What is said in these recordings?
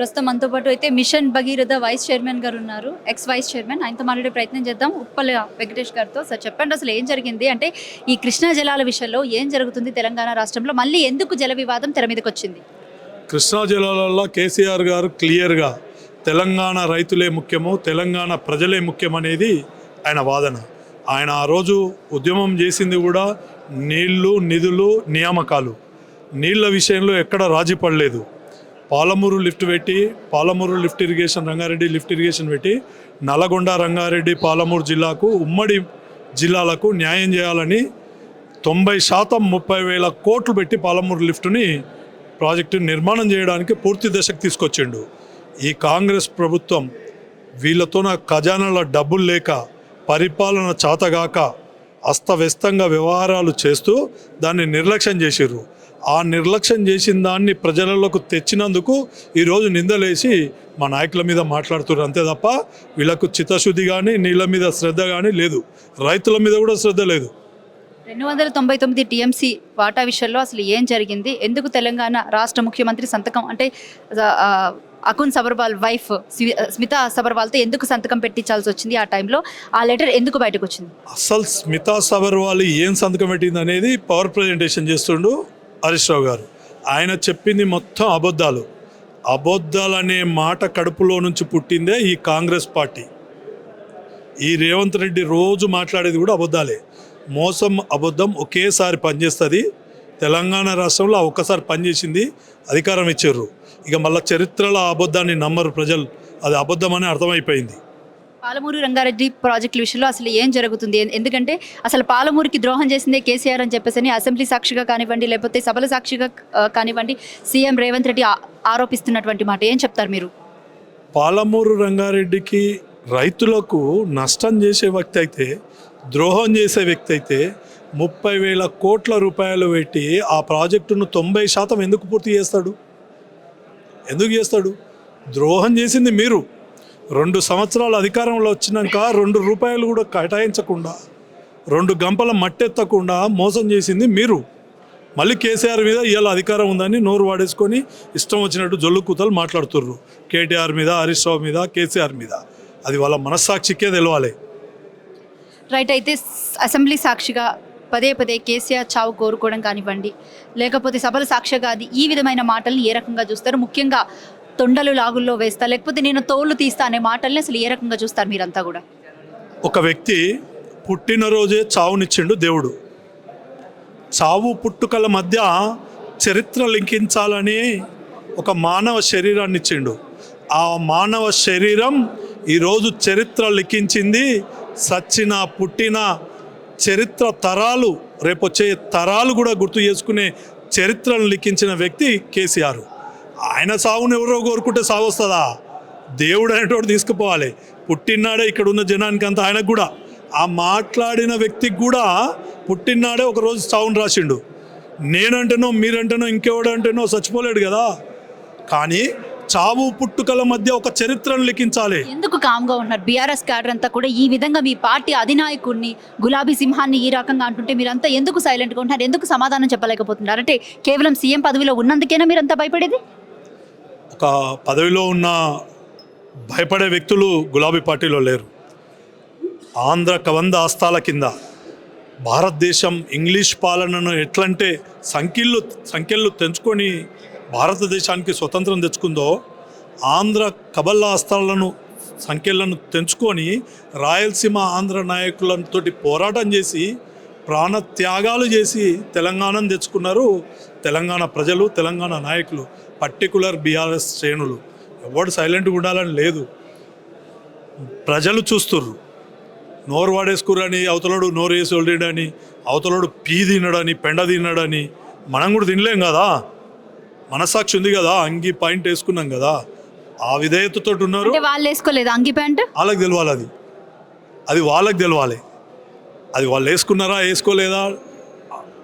ప్రస్తుతం మనతో పాటు అయితే మిషన్ భగీరథ వైస్ చైర్మన్ గారు ఉన్నారు. ఎక్స్ వైస్ చైర్మన్ ఆయనతో మాట్లాడే ప్రయత్నం చేద్దాం. ఉప్పల వెంకటేష్ గారితో సార్ చెప్పండి అసలు ఏం జరిగింది? అంటే ఈ కృష్ణా జలాల విషయంలో ఏం జరుగుతుంది తెలంగాణ రాష్ట్రంలో? మళ్ళీ ఎందుకు జల వివాదం తెర మీదకి వచ్చింది? కృష్ణా జిల్లాలలో కేసీఆర్ గారు క్లియర్గా తెలంగాణ రైతులే ముఖ్యము తెలంగాణ ప్రజలే ముఖ్యమనేది ఆయన వాదన. ఆయన ఆ రోజు ఉద్యమం చేసింది కూడా నీళ్ళు నిధులు నియామకాలు. నీళ్ళ విషయంలో ఎక్కడ రాజీ పడలేదు. పాలమూరు లిఫ్ట్ పెట్టి Palamuru lift irrigation Rangareddy lift irrigation పెట్టి నల్గొండ రంగారెడ్డి పాలమూరు జిల్లాకు ఉమ్మడి జిల్లాలకు న్యాయం చేయాలని తొంభై శాతం ముప్పై వేల కోట్లు పెట్టి పాలమూరు లిఫ్ట్ని ప్రాజెక్టు నిర్మాణం చేయడానికి పూర్తి దశకు తీసుకొచ్చిండు. ఈ కాంగ్రెస్ ప్రభుత్వం వీళ్ళతో నా ఖజానాల డబ్బులు లేక పరిపాలన చాతగాక అస్తవ్యస్తంగా వ్యవహారాలు చేస్తూ దాన్ని నిర్లక్ష్యం చేసిర్రు. ఆ నిర్లక్ష్యం చేసిన దాన్ని ప్రజలలోకి తెచ్చినందుకు ఈరోజు నిందలేసి మా నాయకుల మీద మాట్లాడుతున్నారు. అంతే తప్ప వీళ్ళకు చిత్తశుద్ధి కానీ నీళ్ళ మీద శ్రద్ధ కానీ లేదు. రైతుల మీద కూడా శ్రద్ధ లేదు. రెండు వందల తొంభై తొమ్మిది టీఎంసీ వాటా విషయంలో అసలు ఏం జరిగింది? ఎందుకు తెలంగాణ రాష్ట్ర ముఖ్యమంత్రి సంతకం అంటే అకున్ సబర్వాల్ వైఫ్ స్మి- స్మితా సబర్వాల్తో ఎందుకు సంతకం పెట్టించాల్సి వచ్చింది ఆ టైంలో? ఆ లెటర్ ఎందుకు బయటకు వచ్చింది? అసలు స్మితా సబర్వాల్ ఏం సంతకం పెట్టింది అనేది పవర్ ప్రజెంటేషన్ చేస్తుండు. హరీష్ రావు గారు ఆయన చెప్పింది మొత్తం అబద్ధాలు. అబద్ధాలు అనే మాట కడుపులో నుంచి పుట్టిందే ఈ కాంగ్రెస్ పార్టీ. ఈ రేవంత్ రెడ్డి రోజు మాట్లాడేది కూడా అబద్ధాలే. మోసం అబద్ధం ఒకేసారి పనిచేస్తుంది. తెలంగాణ రాష్ట్రంలో ఒక్కసారి పనిచేసింది అధికారం ఇచ్చారు. ఇక మళ్ళీ చరిత్రలో అబద్ధాన్ని నమ్మరు ప్రజలు. అది అబద్ధం అని అర్థమైపోయింది. పాలమూరు రంగారెడ్డి ప్రాజెక్టుల విషయంలో అసలు ఏం జరుగుతుంది? ఎందుకంటే అసలు పాలమూరుకి ద్రోహం చేసిందే కేసీఆర్ అని చెప్పేసి అసెంబ్లీ సాక్షిగా కానివ్వండి లేకపోతే సభల సాక్షిగా కానివ్వండి సీఎం రేవంత్ రెడ్డి ఆరోపిస్తున్నటువంటి మాట ఏం చెప్తారు మీరు? పాలమూరు రంగారెడ్డికి రైతులకు నష్టం చేసే వ్యక్తి అయితే ద్రోహం చేసే వ్యక్తి అయితే ముప్పై వేల కోట్ల రూపాయలు పెట్టి ఆ ప్రాజెక్టును తొంభై శాతం ఎందుకు పూర్తి చేస్తాడు? ఎందుకు చేస్తాడు? ద్రోహం చేసింది మీరు. రెండు సంవత్సరాల అధికారంలో వచ్చినాక రెండు రూపాయలు కూడా కేటాయించకుండా రెండు గంపల మట్టెత్తకుండా మోసం చేసింది మీరు. మళ్ళీ కేసీఆర్ మీద ఇవాళ అధికారం ఉందని నోరు వాడేసుకొని ఇష్టం వచ్చినట్టు జొల్లు కూతలు మాట్లాడుతుర్రు. కేటీఆర్ మీద హరీష్ రావు మీద కేసీఆర్ మీద. అది వాళ్ళ మనస్సాక్షికే తెలవాలి. రైట్ అయితే అసెంబ్లీ సాక్షిగా పదే పదే కేసీఆర్ చావు కోరుకోవడం కానివ్వండి లేకపోతే సభల సాక్షిగా అది ఈ విధమైన మాటల్ని ఏ రకంగా చూస్తారు? ముఖ్యంగా తొండలు లాగుల్లో వేస్తా లేకపోతే నేను తోళ్ళు తీస్తా అనే మాటల్ని అసలు ఏ రకంగా చూస్తారు మీరంతా కూడా? ఒక వ్యక్తి పుట్టినరోజే చావునిచ్చిండు దేవుడు. చావు పుట్టుకల మధ్య చరిత్ర లింకించాలని ఒక మానవ శరీరాన్ని ఇచ్చిండు. ఆ మానవ శరీరం ఈరోజు చరిత్ర లిఖించింది సచ్చిన పుట్టిన చరిత్ర తరాలు రేపు వచ్చే తరాలు కూడా గుర్తు చేసుకునే చరిత్రను లిఖించిన వ్యక్తి కేసీఆర్. ఆయన సావును ఎవరో కోరుకుంటే సావు వస్తుందా? దేవుడు అనేటోడు తీసుకుపోవాలి. పుట్టినాడే ఇక్కడ ఉన్న జనానికి అంత ఆయనకు కూడా. ఆ మాట్లాడిన వ్యక్తికి కూడా పుట్టినాడే ఒకరోజు సావును రాసిండు. నేనంటేనో మీరంటేనో ఇంకెవడంటేనో చచ్చిపోలేడు కదా. కానీ చావు పుట్టుకల మధ్య ఒక చరిత్రను లిఖించాలి. ఎందుకు కామ్గా ఉన్నారు? బీఆర్ఎస్ క్యాడర్ అంతా కూడా ఈ విధంగా మీ పార్టీ అధినాయకుడిని గులాబీ సింహాన్ని ఈ రకంగా అంటుంటే మీరంతా ఎందుకు సైలెంట్గా ఉంటున్నారు? ఎందుకు సమాధానం చెప్పలేకపోతున్నారు? అంటే కేవలం సీఎం పదవిలో ఉన్నందుకేనా మీరంతా భయపడేది? ఒక పదవిలో ఉన్న భయపడే వ్యక్తులు గులాబీ పార్టీలో లేరు. ఆంధ్ర కవంద ఆస్తాల కింద భారతదేశం ఇంగ్లీష్ పాలనను ఎట్లంటే సంఖ్యలు సంఖ్యలు తెంచుకొని భారతదేశానికి స్వతంత్రం తెచ్చుకుందో ఆంధ్ర కబల్ల ఆస్తాలను సంఖ్యలను తెంచుకొని రాయలసీమ ఆంధ్ర నాయకులతోటి పోరాటం చేసి ప్రాణ త్యాగాలు చేసి తెలంగాణను తెచ్చుకున్నారు తెలంగాణ ప్రజలు తెలంగాణ నాయకులు. పర్టికులర్ బీఆర్ఎస్ శ్రేణులు. ఎవడు సైలెంట్గా ఉండాలని లేదు. ప్రజలు చూస్తుర్రు. నోరు వాడేసుకురని అవతలోడు నోరు వేసి వదిలేడని అవతలోడు పీ తినడని పెండ తినడని మనం కూడా తినలేం కదా? మనసాక్షి ఉంది కదా? అంగి పాయింట్ వేసుకున్నాం కదా? ఆ విధేయతతో ఉన్నారు. వాళ్ళు వేసుకోలేదు. అంగి ప్యాంట్? వాళ్ళకి తెలవాలి అది. అది వాళ్ళకి తెలవాలి. అది వాళ్ళు వేసుకున్నారా వేసుకోలేదా?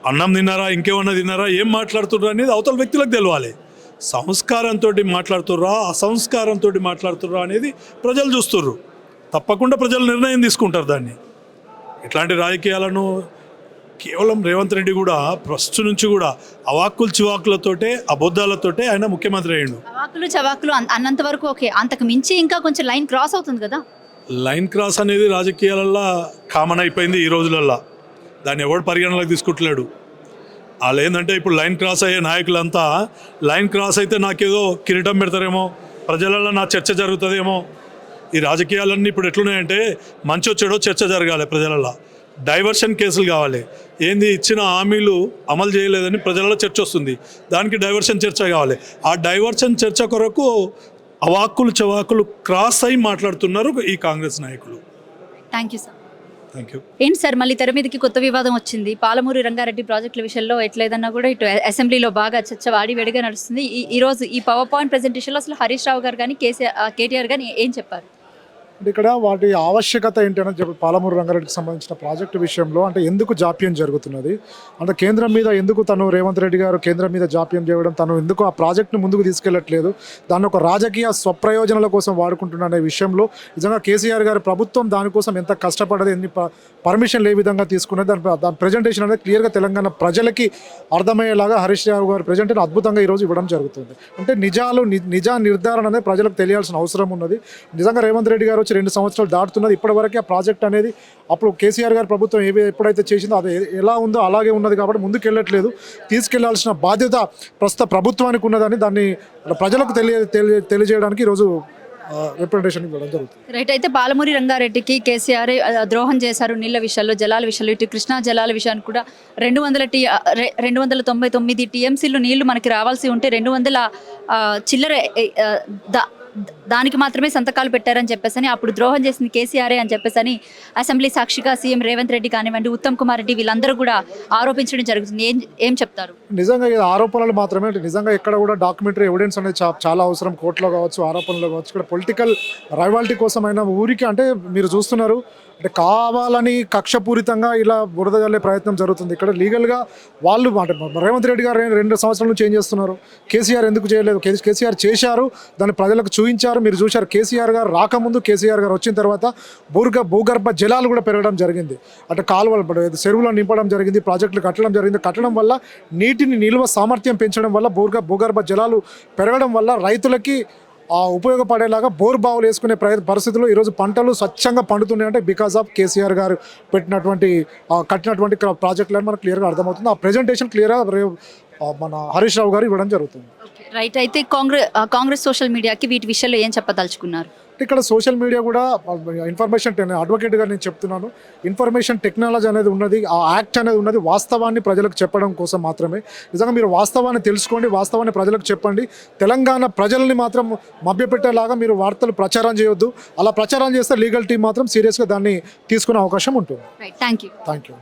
అన్నం తిన్నారా ఇంకేమన్నా తిన్నారా ఏం మాట్లాడుతుర్రా అనేది అవతల వ్యక్తులకు తెలవాలి. సంస్కారంతో మాట్లాడుతుర్రా అసంస్కారంతో మాట్లాడుతుర్రా అనేది ప్రజలు చూస్తుర్రు. తప్పకుండా ప్రజలు నిర్ణయం తీసుకుంటారు దాన్ని. ఇట్లాంటి రాజకీయాలను కేవలం రేవంత్ రెడ్డి కూడా ఫస్ట్ నుంచి కూడా అవాక్కులు చివాకులతోటే అబద్ధాలతోటే ఆయన ముఖ్యమంత్రి అయ్యిండు. చవాకులు చవాకులు అన్- అన్నంత వరకు ఓకే. అంతకు మించి ఇంకా కొంచెం లైన్ క్రాస్ అవుతుంది కదా? లైన్ క్రాస్ అనేది రాజకీయాలల్లో కామన్ అయిపోయింది ఈ రోజులల్లో. దాన్ని ఎవడు పరిగణలోకి తీసుకుంటలేడు. వాళ్ళు ఏంటంటే ఇప్పుడు లైన్ క్రాస్ అయ్యే నాయకులంతా లైన్ క్రాస్ అయితే నాకేదో కిరీటం పెడతారేమో ప్రజలలో నా చర్చ జరుగుతుందేమో. ఈ రాజకీయాలన్నీ ఇప్పుడు ఎట్లున్నాయంటే మంచి వచ్చాడో చర్చ జరగాలి ప్రజలలో డైవర్షన్ కేసులు కావాలి. ఏంది ఇచ్చిన హామీలు అమలు చేయలేదని ప్రజలలో చర్చ వస్తుంది. దానికి డైవర్షన్ చర్చ కావాలి. ఆ డైవర్షన్ చర్చ కొరకు అవాక్కులు చవాకులు క్రాస్ అయి మాట్లాడుతున్నారు ఈ కాంగ్రెస్ నాయకులు. థ్యాంక్ యూ సార్ ఏంటి సార్ మళ్ళీ తెర మీదకి కొత్త వివాదం వచ్చింది. పాలమూరు రంగారెడ్డి ప్రాజెక్టుల విషయంలో ఎట్లేదన్నా కూడా ఇటు అసెంబ్లీలో బాగా చర్చ వాడి వేడిగా నడుస్తుంది. ఈ ఈ రోజు ఈ పవర్ పాయింట్ ప్రెజెంటేషన్లో అసలు హరీష్ రావు గారు కానీ కేసీఆర్ కేటీఆర్ కానీ ఏం చెప్పారు? అంటే ఇక్కడ వాటి ఆవశ్యకత ఏంటంటే చెప్పి పాలమూరు రంగారెడ్డికి సంబంధించిన ప్రాజెక్టు విషయంలో అంటే ఎందుకు జాప్యం జరుగుతున్నది? అంటే కేంద్రం మీద ఎందుకు తను రేవంత్ రెడ్డి గారు కేంద్రం మీద జాప్యం చేయడం తను ఎందుకు ఆ ప్రాజెక్టును ముందుకు తీసుకెళ్ళట్లేదు? దాన్ని ఒక రాజకీయ స్వప్రయోజనాల కోసం వాడుకుంటున్న అనే విషయంలో నిజంగా కేసీఆర్ గారు ప్రభుత్వం దానికోసం ఎంత కష్టపడదు ఎన్ని పర్మిషన్లు ఏ విధంగా తీసుకున్నది దాని దాని ప్రజెంటేషన్ అనేది క్లియర్గా తెలంగాణ ప్రజలకి అర్థమయ్యేలాగా హరీష్ రావు గారు ప్రజెంటేషన్ అద్భుతంగా ఈరోజు ఇవ్వడం జరుగుతుంది. అంటే నిజాలు నిజ నిజా నిర్ధారణ అనేది ప్రజలకు తెలియాల్సిన అవసరం ఉన్నది. నిజంగా రేవంత్ రెడ్డి గారు వచ్చి రెండు సంవత్సరాలు దాటుతున్నది. ఇప్పటివరకు ఆ ప్రాజెక్ట్ అనేది అప్పుడు కేసీఆర్ గారి ప్రభుత్వం ఏవి ఎప్పుడైతే చేసిందో అది ఎలా ఉందో అలాగే ఉన్నది కాబట్టి ముందుకు వెళ్ళట్లేదు తీసుకెళ్ళాల్సిన బాధ్యత ప్రస్తుత ప్రభుత్వానికి ఉన్నదని దాన్ని ప్రజలకు తెలియ తెలియజేయడానికి ఈరోజు రిప్రజెంటేషన్ ఇవ్వడం జరుగుతుంది. రైట్ అయితే పాలమూరి రంగారెడ్డికి కేసీఆర్ ఆ, ద్రోహం చేశారు నీళ్ళ విషయాల్లో జలాల విషయాల్లో ఇటు కృష్ణా జలాల విషయానికి కూడా రెండు వందల టీ రెండు వందల తొంభై తొమ్మిది టీఎంసీలు నీళ్ళు మనకి రావాల్సి ఉంటే రెండు వందల చిల్లర దానికి మాత్రమే సంతకాలు పెట్టారని చెప్పేసి అప్పుడు ద్రోహం చేసింది కేసీఆరే అని చెప్పేసి అసెంబ్లీ సాక్షిగా సీఎం రేవంత్ రెడ్డి కానివ్వండి ఉత్తమ్ కుమార్ రెడ్డి వీళ్ళందరూ కూడా ఆరోపించడం జరుగుతుంది. ఏం ఏం చెప్తారు? నిజంగా ఇది ఆరోపణలు మాత్రమే నిజంగా ఇక్కడ కూడా డాక్యుమెంటరీ ఎవిడెన్స్ అనేది చాలా అవసరం. కోర్టులో కావచ్చు ఆరోపణలో కావచ్చు ఇక్కడ పొలిటికల్ రైవాలిటీ కోసం అయినా ఊరికి అంటే మీరు చూస్తున్నారు అంటే కావాలని కక్షపూరితంగా ఇలా బురద జల్లే ప్రయత్నం జరుగుతుంది. ఇక్కడ లీగల్గా వాళ్ళు అంటే రేవంత్ రెడ్డి గారు రెండు సంవత్సరాలు చేంజ్ చేస్తున్నారు? కేసీఆర్ ఎందుకు చేయలేదు? కేసీఆర్ చేశారు దాన్ని ప్రజలకు చూ చూపించారు. మీరు చూశారు కేసీఆర్ గారు రాకముందు కేసీఆర్ గారు వచ్చిన తర్వాత భూర్గ భూగర్భ జలాలు కూడా పెరగడం జరిగింది. అంటే కాలువలు చెరువులు నింపడం జరిగింది ప్రాజెక్టులు కట్టడం జరిగింది. కట్టడం వల్ల నీటిని నిల్వ సామర్థ్యం పెంచడం వల్ల భూర్గ భూగర్భ జలాలు పెరగడం వల్ల రైతులకి ఉపయోగపడేలాగా బోర్ బావులు వేసుకునే ప్రయ పరిస్థితుల్లో ఈరోజు పంటలు స్వచ్ఛంగా పండుతున్నాయి అంటే బికాస్ ఆఫ్ కేసీఆర్ గారు పెట్టినటువంటి కట్టినటువంటి కట్టినటువంటి ప్రాజెక్టులను మనకు క్లియర్గా అర్థమవుతుంది. ఆ ప్రెజెంటేషన్ క్లియర్గా మన హరీష్ రావు గారు ఇవ్వడం జరుగుతుంది. రైట్ అయితే కాంగ్రెస్ కాంగ్రెస్ సోషల్ మీడియాకి వీటి విషయంలో ఏం చెప్పదలుచుకున్నారు? ఇక్కడ సోషల్ మీడియా కూడా ఇన్ఫర్మేషన్ అడ్వకేట్గా నేను చెప్తున్నాను. ఇన్ఫర్మేషన్ టెక్నాలజీ అనేది ఉన్నది ఆ యాక్ట్ అనేది ఉన్నది వాస్తవాన్ని ప్రజలకు చెప్పడం కోసం మాత్రమే. నిజంగా మీరు వాస్తవాన్ని తెలుసుకోండి వాస్తవాన్ని ప్రజలకు చెప్పండి. తెలంగాణ ప్రజల్ని మాత్రం మభ్యపెట్టేలాగా మీరు వార్తలు ప్రచారం చేయొద్దు. అలా ప్రచారం చేస్తే లీగల్ టీం మాత్రం సీరియస్గా దాన్ని తీసుకునే అవకాశం ఉంటుంది. Thank you thank you